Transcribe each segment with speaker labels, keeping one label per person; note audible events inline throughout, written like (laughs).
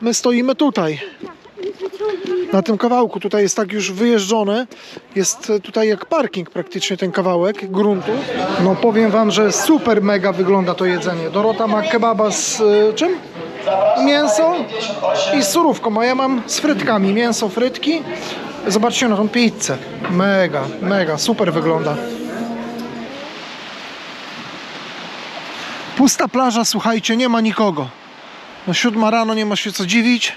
Speaker 1: my stoimy tutaj. Na tym kawałku. Tutaj jest tak już wyjeżdżone. Jest tutaj jak parking praktycznie ten kawałek gruntu. No powiem wam, że super mega wygląda to jedzenie. Dorota ma kebaba z e, czym? Mięso i z surówką, a ja mam z frytkami. Mięso, frytki. Zobaczcie na tą pizzę. Mega, mega, super wygląda. Pusta plaża, słuchajcie, nie ma nikogo. No siódma rano, nie ma się co dziwić.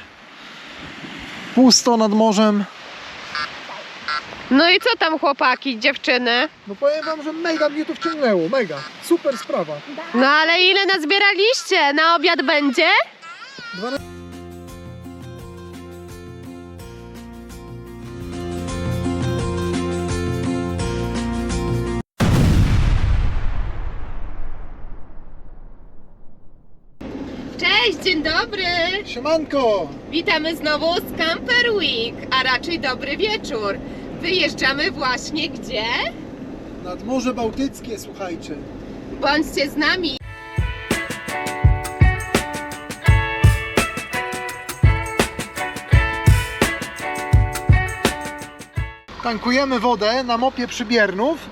Speaker 1: Pusto nad morzem.
Speaker 2: No i co tam chłopaki, dziewczyny?
Speaker 1: No powiem wam, że mega mnie to wciągnęło, mega. Super sprawa.
Speaker 2: No ale ile nazbieraliście? Na obiad będzie? 12... dobry!
Speaker 1: Siemanko!
Speaker 2: Witamy znowu z Camper Week, a raczej dobry wieczór. Wyjeżdżamy właśnie gdzie?
Speaker 1: Nad Morze Bałtyckie, słuchajcie.
Speaker 2: Bądźcie z nami.
Speaker 1: Tankujemy wodę na mopie Przybiernów.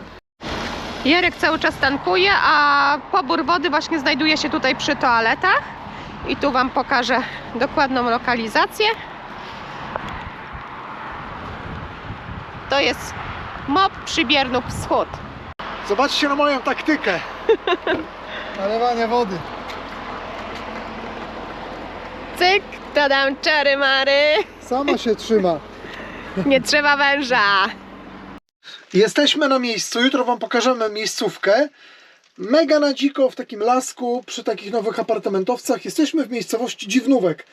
Speaker 2: Jarek cały czas tankuje, a pobór wody właśnie znajduje się tutaj przy toaletach. I tu Wam pokażę dokładną lokalizację. To jest MOP Przybiernów Wschód.
Speaker 1: Zobaczcie na moją taktykę. (laughs) Nalewania wody.
Speaker 2: Cyk, to dam czary mary.
Speaker 1: Sama się trzyma. (laughs)
Speaker 2: Nie trzeba węża.
Speaker 1: Jesteśmy na miejscu, jutro Wam pokażemy miejscówkę. Mega na dziko w takim lasku, przy takich nowych apartamentowcach. Jesteśmy w miejscowości Dziwnówek.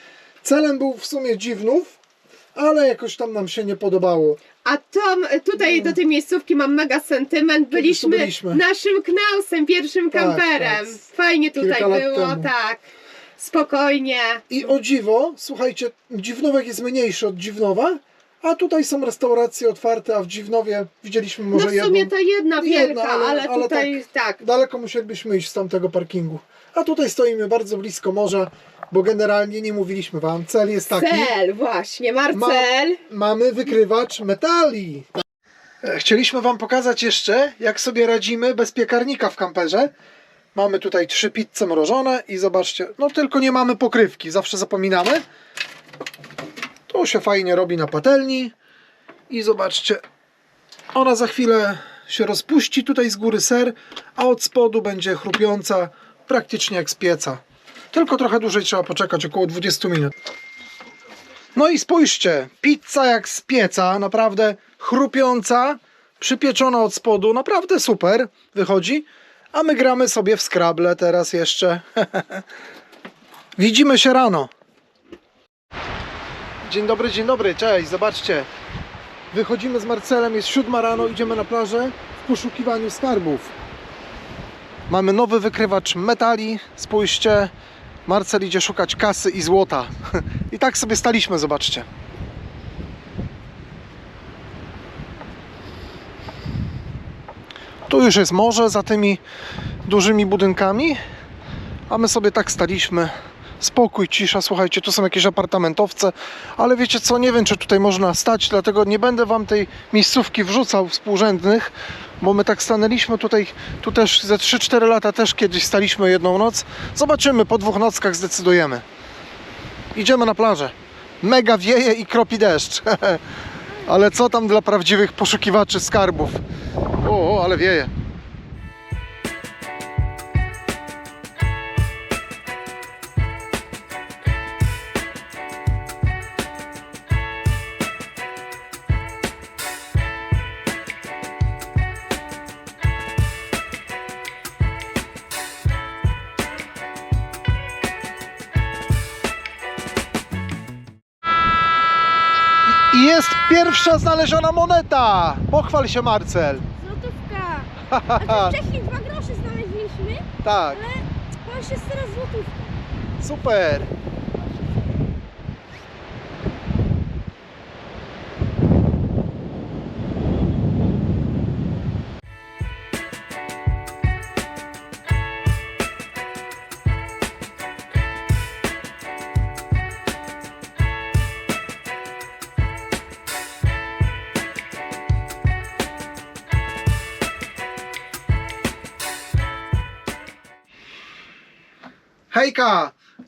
Speaker 1: Celem był w sumie Dziwnów, ale jakoś tam nam się nie podobało.
Speaker 2: A Tom, tutaj do tej miejscówki mam mega sentyment. Byliśmy,
Speaker 1: byliśmy.
Speaker 2: naszym knausem, pierwszym
Speaker 1: Tak,
Speaker 2: kamperem.
Speaker 1: tak.
Speaker 2: Fajnie tutaj
Speaker 1: Kilka
Speaker 2: było, tak. Spokojnie.
Speaker 1: I o dziwo, słuchajcie, Dziwnówek jest mniejszy od Dziwnowa, a tutaj są restauracje otwarte, a w Dziwnowie widzieliśmy może
Speaker 2: no w sumie
Speaker 1: jedną.
Speaker 2: ta jedna wielka,
Speaker 1: Jedna, ale-
Speaker 2: ale,
Speaker 1: ale
Speaker 2: tutaj tak.
Speaker 1: Daleko musielibyśmy iść z tamtego parkingu. A tutaj stoimy bardzo blisko morza, bo generalnie nie mówiliśmy Wam, cel jest taki.
Speaker 2: Cel, właśnie, Marcel.
Speaker 1: mamy wykrywacz metali. E, Chcieliśmy Wam pokazać jeszcze, jak sobie radzimy bez piekarnika w kamperze. Mamy tutaj trzy pizze mrożone i zobaczcie, no tylko nie mamy pokrywki, zawsze zapominamy. To się fajnie robi na patelni i zobaczcie, ona za chwilę się rozpuści tutaj z góry ser, a od spodu będzie chrupiąca praktycznie jak z pieca. Tylko trochę dłużej trzeba poczekać, około 20 minut. No i spójrzcie, pizza jak z pieca, naprawdę chrupiąca, przypieczona od spodu, naprawdę super wychodzi. A my gramy sobie w Scrabble teraz jeszcze. (laughs) Widzimy się rano. Dzień dobry, dzień dobry, cześć, zobaczcie. Wychodzimy z Marcelem, jest siódma rano, idziemy na plażę w poszukiwaniu skarbów. Mamy nowy wykrywacz metali, spójrzcie. Marcel idzie szukać kasy i złota. (laughs) I tak sobie staliśmy, zobaczcie. Tu już jest morze za tymi dużymi budynkami, a my sobie tak staliśmy. Spokój, cisza, słuchajcie, tu są jakieś apartamentowce, ale wiecie co, nie wiem czy tutaj można stać, dlatego nie będę wam tej miejscówki wrzucał współrzędnych, bo my tak stanęliśmy tutaj, tu też ze 3-4 lata też kiedyś staliśmy jedną noc. Zobaczymy, po dwóch nockach zdecydujemy. Idziemy na plażę. Mega wieje i kropi deszcz. (laughs) ale co tam dla prawdziwych poszukiwaczy skarbów? O, o ale wieje. Pierwsza znaleziona moneta. Pochwal się, Marcel.
Speaker 3: Złotówka! A to wcześniej dwa grosze znaleźliśmy,
Speaker 1: Tak,
Speaker 3: ale to już jest teraz złotówka.
Speaker 1: super.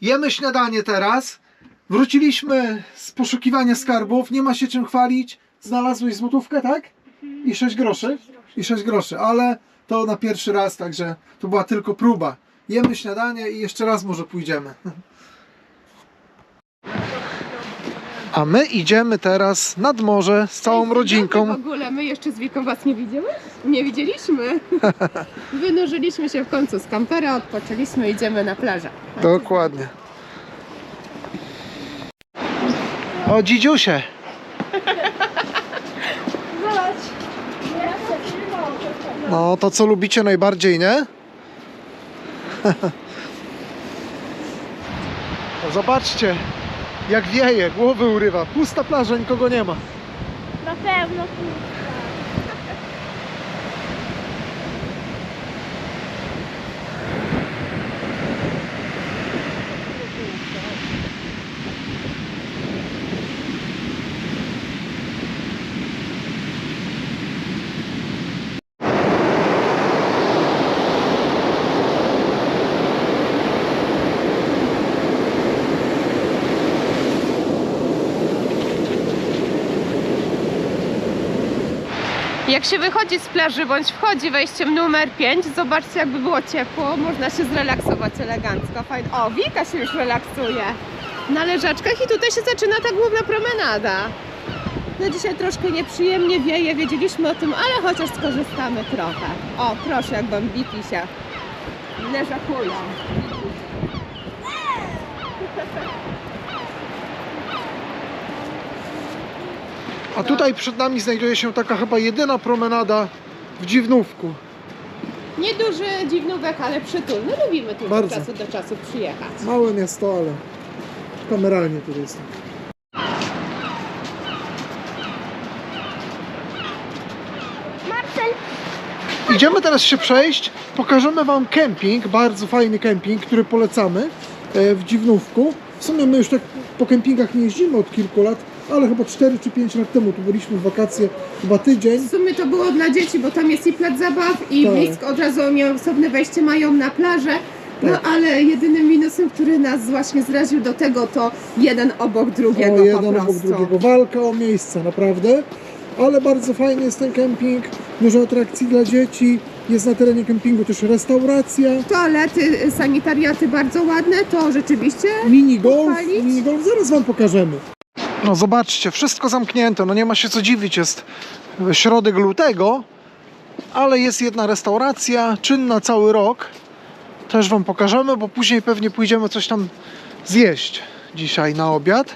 Speaker 1: Jemy śniadanie teraz. Wróciliśmy z poszukiwania skarbów, nie ma się czym chwalić. Znalazłeś złotówkę, tak? I 6 groszy? I 6 groszy, ale to na pierwszy raz, także to była tylko próba. Jemy śniadanie i jeszcze raz może pójdziemy. A my idziemy teraz nad morze z całą
Speaker 2: W
Speaker 1: rodzinką.
Speaker 2: ogóle my jeszcze z Wiką was nie widziały? Nie widzieliśmy. (laughs) Wynurzyliśmy się w końcu z kampera, odpoczęliśmy, idziemy na plażę.
Speaker 1: Dokładnie. O, dzidziusie.
Speaker 3: Zobacz.
Speaker 1: No, to co lubicie najbardziej, nie? No, (laughs) zobaczcie, jak wieje, głowy urywa. Pusta plaża, nikogo nie ma.
Speaker 3: Na pewno.
Speaker 2: Jak się wychodzi z plaży bądź wchodzi wejściem numer 5, zobaczcie jakby było ciepło, można się zrelaksować elegancko. Fajnie. O, Wika się już relaksuje na leżaczkach i tutaj się zaczyna ta główna promenada. No dzisiaj troszkę nieprzyjemnie wieje, wiedzieliśmy o tym, ale chociaż skorzystamy trochę. O, proszę, jak bambiki się leżakują.
Speaker 1: A tutaj przed nami znajduje się taka chyba jedyna promenada w Dziwnówku.
Speaker 2: Nieduży dziwnówek, ale przytulny. Lubimy tu
Speaker 1: Bardzo.
Speaker 2: od czasu do czasu przyjechać.
Speaker 1: Małe miasto, ale kameralnie tu jest.
Speaker 3: Marcel,
Speaker 1: Idziemy teraz się przejść. Pokażemy Wam kemping, bardzo fajny kemping, który polecamy e, w Dziwnówku. W sumie my już tak po kempingach nie jeździmy od kilku lat, ale chyba 4 czy 5 lat temu tu byliśmy w wakacje, chyba tydzień.
Speaker 2: W sumie to było dla dzieci, bo tam jest i plac zabaw i
Speaker 1: Tak.
Speaker 2: blisko od razu miał osobne wejście mają na plażę. No
Speaker 1: Tak.
Speaker 2: ale jedynym minusem, który nas właśnie zraził do tego, to jeden obok drugiego
Speaker 1: o jeden obok drugiego. Walka o miejsce, naprawdę. Ale bardzo fajny jest ten kemping. Dużo atrakcji dla dzieci. Jest na terenie kempingu też restauracja.
Speaker 2: Toalety, sanitariaty bardzo ładne, to rzeczywiście
Speaker 1: Mini golf,
Speaker 2: Pochwalić?
Speaker 1: mini golf, zaraz wam pokażemy. No zobaczcie, wszystko zamknięte, no nie ma się co dziwić, jest środek lutego, ale jest jedna restauracja, czynna cały rok. Też wam pokażemy, bo później pewnie pójdziemy coś tam zjeść dzisiaj na obiad.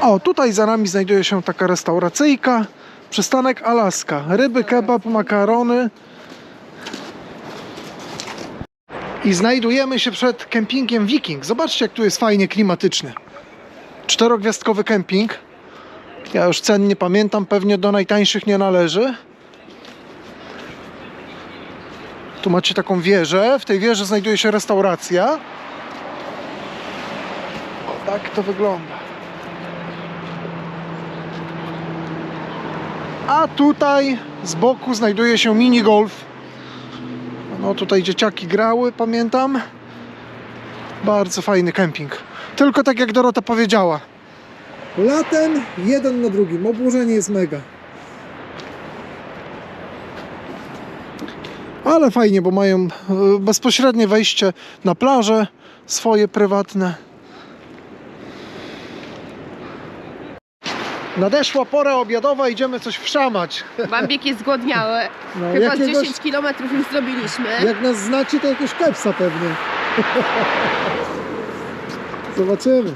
Speaker 1: O, tutaj za nami znajduje się taka restauracyjka, przystanek Alaska. Ryby, kebab, makarony. I znajdujemy się przed kempingiem Viking. Zobaczcie, jak tu jest fajnie klimatyczny. Czterogwiazdkowy kemping. Ja już cen nie pamiętam, pewnie do najtańszych nie należy. Tu macie taką wieżę. W tej wieży znajduje się restauracja. O, tak to wygląda. A tutaj z boku znajduje się mini golf. No tutaj dzieciaki grały, pamiętam. Bardzo fajny kemping. Tylko tak jak Dorota powiedziała. Latem jeden na drugim. Obłożenie jest mega. Ale fajnie, bo mają e, bezpośrednie wejście na plażę, swoje prywatne. Nadeszła pora obiadowa, idziemy coś wszamać.
Speaker 2: bambiki zgłodniały.
Speaker 1: No,
Speaker 2: Chyba z
Speaker 1: jakiegoś-
Speaker 2: 10 km już zrobiliśmy.
Speaker 1: Jak nas znacie, to jakiegoś kepsa pewnie. (laughs) Zobaczymy.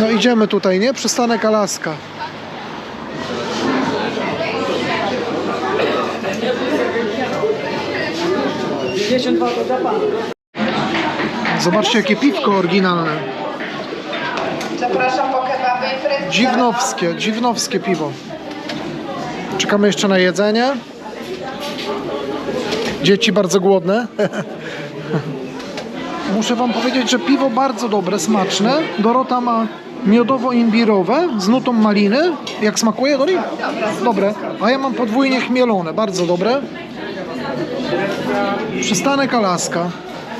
Speaker 1: No idziemy tutaj, nie? Przystanek Alaska. Zobaczcie jakie piwko oryginalne.
Speaker 4: Zapraszam po kebaby i frytki.
Speaker 1: Dziwnowskie, dziwnowskie piwo. Czekamy jeszcze na jedzenie. Dzieci bardzo głodne. (laughs) Muszę wam powiedzieć, że piwo bardzo dobre, smaczne. Dorota ma miodowo-imbirowe z nutą maliny. Jak smakuje, Dori? Dobre. A ja mam podwójnie chmielone, bardzo dobre. Przystanek Alaska.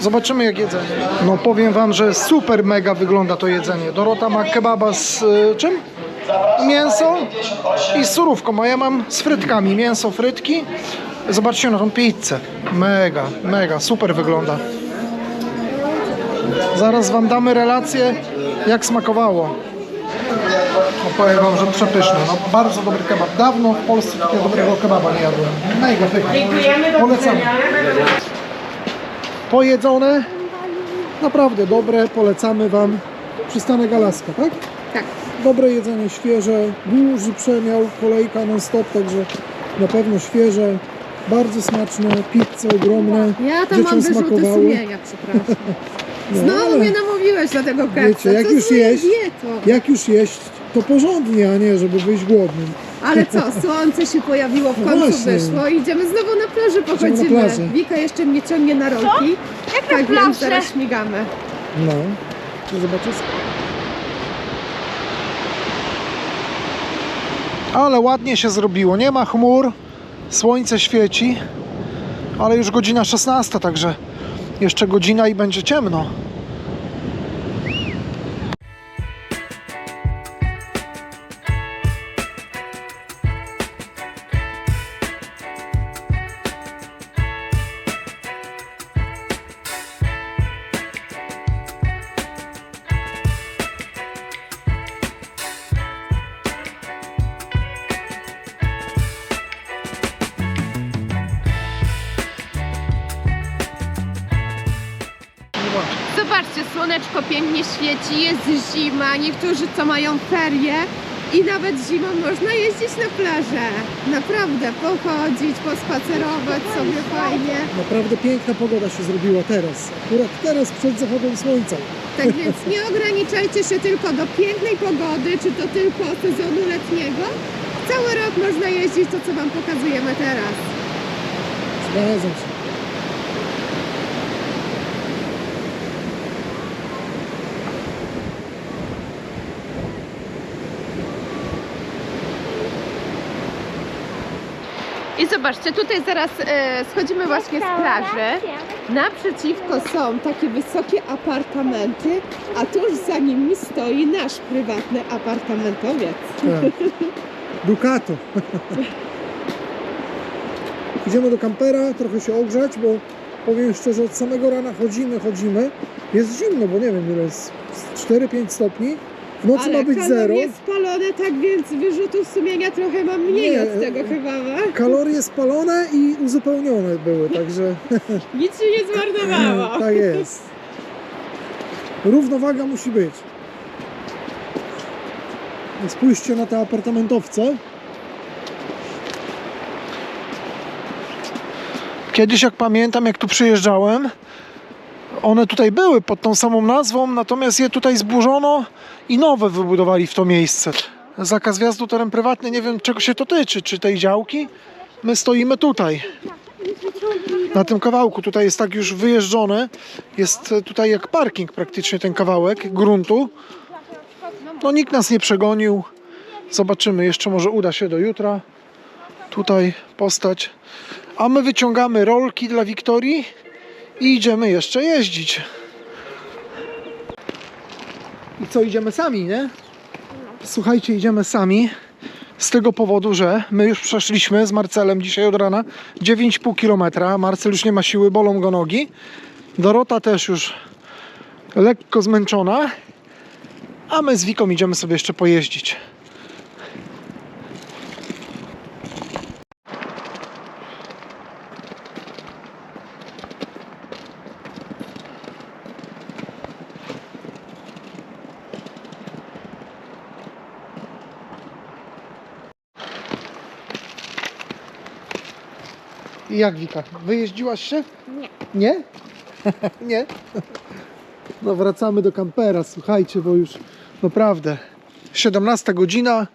Speaker 1: Zobaczymy jak jedzenie. No powiem wam, że super mega wygląda to jedzenie. Dorota ma kebaba z y, czym? Mięso i z surówką, a ja mam z frytkami. Mięso, frytki. Zobaczcie na tą pizzę. Mega, mega, super wygląda. Zaraz wam damy relację, jak smakowało. No, powiem wam, że przepyszne. No, bardzo dobry kebab. Dawno w Polsce takiego dobrego kebaba nie jadłem. Mega pycha. Polecamy. Pojedzone. Naprawdę dobre. Polecamy wam. Przystanek Alaska, tak?
Speaker 2: Tak.
Speaker 1: Dobre jedzenie, świeże. Duży przemiał, kolejka non stop, także na pewno świeże. Bardzo smaczne, pizze ogromne.
Speaker 2: Ja tam
Speaker 1: Dzieciom
Speaker 2: mam wyrzuty
Speaker 1: smakowało.
Speaker 2: sumienia, przepraszam. (laughs)
Speaker 1: No,
Speaker 2: Znowu
Speaker 1: ale-
Speaker 2: mnie namówiłeś na tego kepsa.
Speaker 1: Wiecie, jak
Speaker 2: Co
Speaker 1: już
Speaker 2: moją
Speaker 1: jeść-
Speaker 2: dietą?
Speaker 1: Jak już jeść, to porządnie, a nie żeby wyjść głodnym.
Speaker 2: Ale co, słońce się pojawiło, w
Speaker 1: No
Speaker 2: końcu
Speaker 1: właśnie.
Speaker 2: wyszło i idziemy znowu na plażę pochodzimy.
Speaker 1: plażę.
Speaker 2: Wika jeszcze mnie ciągnie na rolki.
Speaker 3: Jak
Speaker 2: Tak
Speaker 3: na
Speaker 2: więc
Speaker 3: plażę?
Speaker 2: zaraz śmigamy.
Speaker 1: No, to zobaczysz. Ale ładnie się zrobiło. Nie ma chmur, słońce świeci, ale już godzina 16, także jeszcze godzina i będzie ciemno.
Speaker 2: Pięknie świeci, jest zima, niektórzy co mają ferie i nawet zimą można jeździć na plażę. Naprawdę, pochodzić, pospacerować sobie fajnie.
Speaker 1: Naprawdę piękna pogoda się zrobiła teraz. Akurat teraz przed zachodem słońca.
Speaker 2: Tak więc nie (laughs) ograniczajcie się tylko do pięknej pogody, czy to tylko sezonu letniego. Cały rok można jeździć to, co Wam pokazujemy teraz.
Speaker 1: Zgadzam się.
Speaker 2: I zobaczcie, tutaj zaraz e, schodzimy właśnie z plaży. Naprzeciwko są takie wysokie apartamenty, a tuż za nimi stoi nasz prywatny apartamentowiec.
Speaker 1: Tak. Ducato. Idziemy do kampera, trochę się ogrzać, bo powiem szczerze, od samego rana chodzimy, chodzimy. Jest zimno, bo nie wiem ile jest, 4-5 stopni. W nocy
Speaker 2: Ale
Speaker 1: ma być zero.
Speaker 2: kalorie spalone, tak więc wyrzutów sumienia trochę mam mniej
Speaker 1: Nie,
Speaker 2: od tego kebaba. (laughs)
Speaker 1: Kalorie spalone i uzupełnione były, także (laughs)
Speaker 2: Nic się nie zmarnowało. (laughs)
Speaker 1: tak jest. Równowaga musi być. Spójrzcie na te apartamentowce. Kiedyś, jak pamiętam, jak tu przyjeżdżałem, one tutaj były pod tą samą nazwą, natomiast je tutaj zburzono i nowe wybudowali w to miejsce. Zakaz wjazdu teren prywatny, nie wiem czego się to tyczy, czy tej działki. My stoimy tutaj, na tym kawałku. Tutaj jest tak już wyjeżdżone. Jest tutaj jak parking praktycznie ten kawałek gruntu. No nikt nas nie przegonił. Zobaczymy, jeszcze może uda się do jutra tutaj postać. A my wyciągamy rolki dla Wiktorii i idziemy jeszcze jeździć. I co, idziemy sami, nie? Słuchajcie, idziemy sami. Z tego powodu, że my już przeszliśmy z Marcelem dzisiaj od rana 9,5 km. Marcel już nie ma siły, bolą go nogi. Dorota też już lekko zmęczona. A my z Wiką idziemy sobie jeszcze pojeździć. I jak Wika? Wyjeździłaś się?
Speaker 3: Nie.
Speaker 1: Nie? (laughs) nie? No wracamy do kampera, słuchajcie, bo już naprawdę 17 godzina,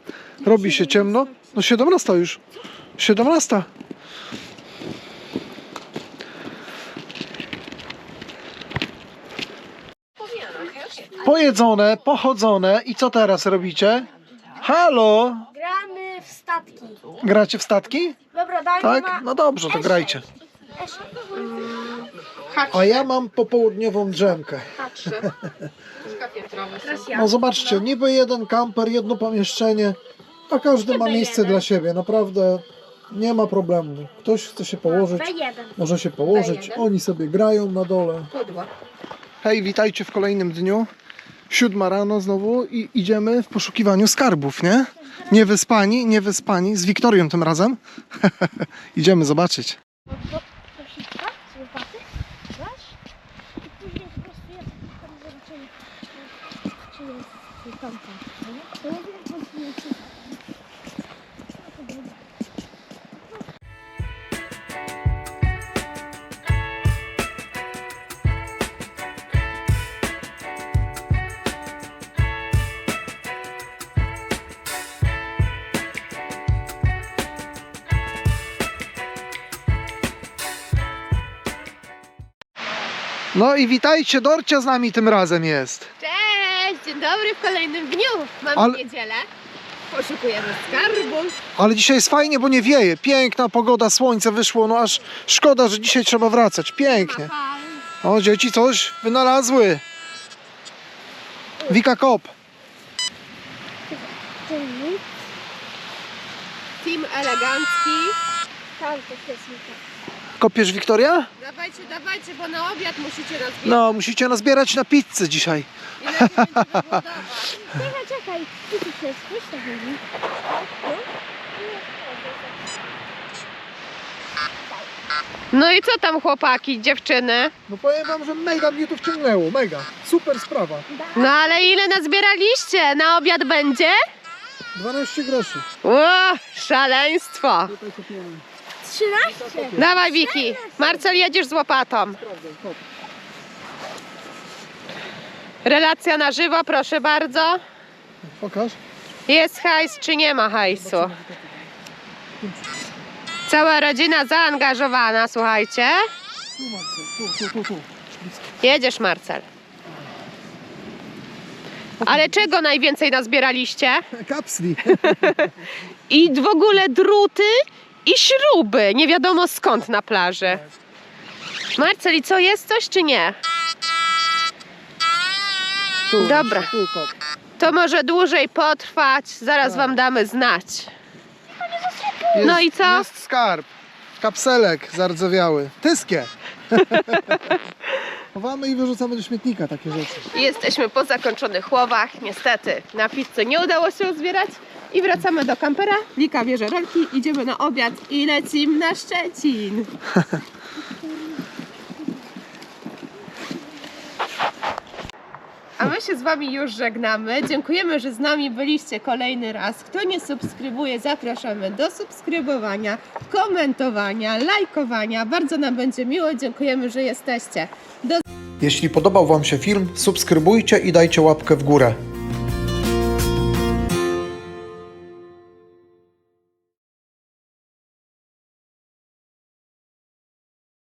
Speaker 1: robi się ciemno. No 17 już. 17. Pojedzone, pochodzone i co teraz robicie? Halo?
Speaker 3: Gramy w statki.
Speaker 1: Gracie w statki?
Speaker 3: Dobra, daj
Speaker 1: Tak?
Speaker 3: ma...
Speaker 1: No dobrze, to grajcie. A ja mam popołudniową drzemkę.
Speaker 2: Patrzę. (laughs) Łóżka piętrowe są.
Speaker 3: Teraz ja.
Speaker 1: No zobaczcie, niby jeden kamper, jedno pomieszczenie, a każdy ma miejsce dla siebie. Naprawdę nie ma problemu. Ktoś chce się położyć,
Speaker 3: B1.
Speaker 1: może się położyć.
Speaker 2: B1.
Speaker 1: Oni sobie grają na dole.
Speaker 2: Pudło.
Speaker 1: Hej, witajcie w kolejnym dniu. Siódma rano znowu i idziemy w poszukiwaniu skarbów, nie? Niewyspani, niewyspani, z Wiktorią tym razem. (laughs) idziemy zobaczyć. No i witajcie, Dorcia z nami tym razem jest.
Speaker 2: Cześć, dzień dobry w kolejnym dniu. Mamy
Speaker 1: Ale-
Speaker 2: niedzielę. Poszukujemy skarbu.
Speaker 1: Ale dzisiaj jest fajnie, bo nie wieje. Piękna pogoda, słońce wyszło, no aż szkoda, że dzisiaj trzeba wracać. Pięknie. O, dzieci coś wynalazły. Wika Kop.
Speaker 2: Team elegancki.
Speaker 3: Tam to jest
Speaker 1: Kopiesz Wiktoria?
Speaker 2: Dawajcie, dawajcie, bo na obiad musicie nas
Speaker 1: No, musicie nazbierać na pizzę dzisiaj.
Speaker 2: I lepiej będzie wybudować.
Speaker 3: Czekaj, czekaj. Tu tu tak mówi.
Speaker 2: No i co tam chłopaki, dziewczyny?
Speaker 1: No powiem wam, że mega mnie to wciągnęło, mega. Super sprawa.
Speaker 2: No ale ile nazbieraliście? Na obiad będzie?
Speaker 1: 12 groszy.
Speaker 2: O, szaleństwo.
Speaker 3: 13.
Speaker 2: Dawaj Wiki. Marcel, jedziesz z łopatą. Relacja na żywo, proszę bardzo.
Speaker 1: Pokaż.
Speaker 2: Jest hajs czy nie ma hajsu? Cała rodzina zaangażowana, słuchajcie. Jedziesz Marcel. Ale czego najwięcej nazbieraliście?
Speaker 1: Kapsli.
Speaker 2: I w ogóle druty i śruby. Nie wiadomo skąd na plaży. Marcel, i co jest coś czy nie?
Speaker 1: Tu,
Speaker 2: Dobra. To może dłużej potrwać, zaraz wam damy znać. No i co?
Speaker 1: Jest skarb. Kapselek zardzewiały. Tyskie. (laughs) Chowamy i wyrzucamy do śmietnika takie rzeczy.
Speaker 2: Jesteśmy po zakończonych łowach. Niestety na pizzę nie udało się zbierać. I wracamy do kampera. Wika bierze rolki, idziemy na obiad i lecimy na Szczecin. A my się z Wami już żegnamy. Dziękujemy, że z nami byliście kolejny raz. Kto nie subskrybuje, zapraszamy do subskrybowania, komentowania, lajkowania. Bardzo nam będzie miło. Dziękujemy, że jesteście. Do
Speaker 1: Jeśli podobał Wam się film, subskrybujcie i dajcie łapkę w górę.